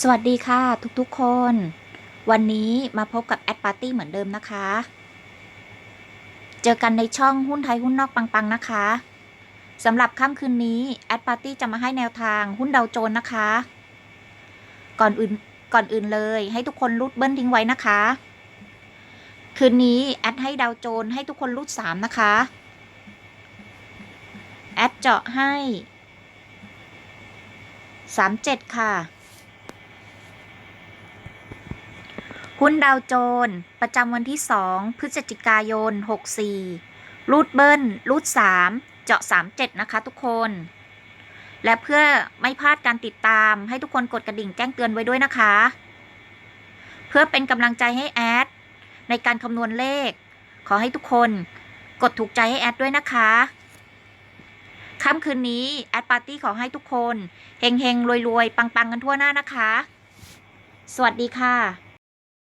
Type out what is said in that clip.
สวัสดีค่ะทุกๆคน วันนี้มาพบกับแอดปาร์ตี้เหมือนเดิมนะคะ เจอกันในช่องหุ้นไทยหุ้นนอกปังๆนะคะสำหรับค่ำคืนนี้แอดปาร์ตี้จะมาให้แนวทางหุ้นดาวโจนส์นะคะ ก่อนอื่นก่อนอื่นเลยให้ทุกคนรูดเบิ้ลทิ้งไว้นะคะ คืนนี้แอดให้ดาวโจนส์ให้ทุกคนรูดสามนะคะแอดเจาะให้สามเจ็ดค่ะ หุ้นดาวโจนส์ประจำวันที่ 2 พฤศจิกายน 64 รูดเบิ้ล รูด 3 เจาะ 37 นะคะทุกคน และเพื่อไม่พลาดการติดตามให้ทุกคนกดกระดิ่งแจ้งเตือนไว้ด้วยนะคะ เพื่อเป็นกำลังใจให้แอด ในการคำนวณเลข ขอให้ทุกคนกดถูกใจให้แอดด้วยนะคะค่ำคืนนี้ แอดปาร์ตี้ขอให้ทุกคน เฮงๆรวยๆปังๆกันทั่วหน้านะคะ สวัสดีค่ะ